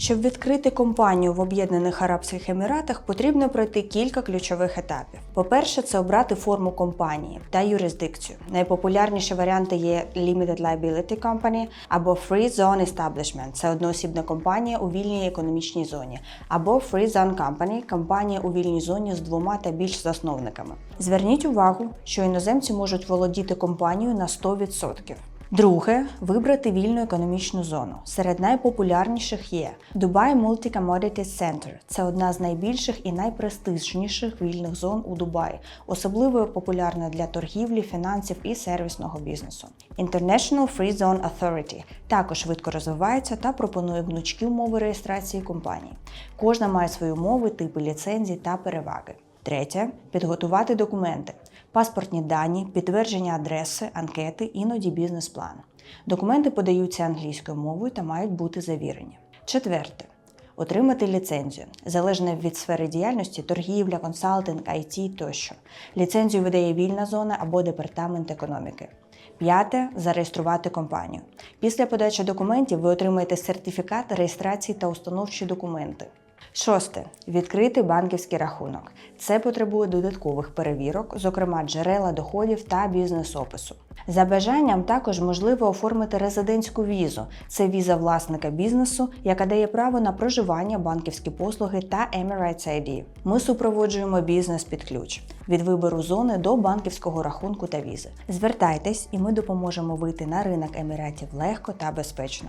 Щоб відкрити компанію в Об'єднаних Арабських Еміратах, потрібно пройти кілька ключових етапів. По-перше, це обрати форму компанії та юрисдикцію. Найпопулярніші варіанти є Limited Liability Company або Free Zone Establishment – це одноосібна компанія у вільній економічній зоні, або Free Zone Company – компанія у вільній зоні з двома та більш засновниками. Зверніть увагу, що іноземці можуть володіти компанією на 100%. Друге вибрати вільну економічну зону. Серед найпопулярніших є Dubai Multi Commodities Center. Це одна з найбільших і найпрестижніших вільних зон у Дубаї, особливо популярна для торгівлі, фінансів і сервісного бізнесу. International Free Zone Authority також швидко розвивається та пропонує гнучкі умови реєстрації компаній. Кожна має свої умови, типи ліцензій та переваги. Третє підготувати документи, паспортні дані, підтвердження адреси, анкети, іноді бізнес-план. Документи подаються англійською мовою та мають бути завірені. Четверте. Отримати ліцензію, залежно від сфери діяльності, торгівля, консалтинг, IT тощо. Ліцензію видає вільна зона або департамент економіки. П'яте зареєструвати компанію. Після подачі документів ви отримаєте сертифікат реєстрації та установчі документи. Шосте відкрити банківський рахунок. Це потребує додаткових перевірок, зокрема джерела доходів та бізнес-опису. За бажанням також можливо оформити резидентську візу. Це віза власника бізнесу, яка дає право на проживання, банківські послуги та Emirates ID. Ми супроводжуємо бізнес під ключ від вибору зони до банківського рахунку та візи. Звертайтесь, і ми допоможемо вийти на ринок Еміратів легко та безпечно.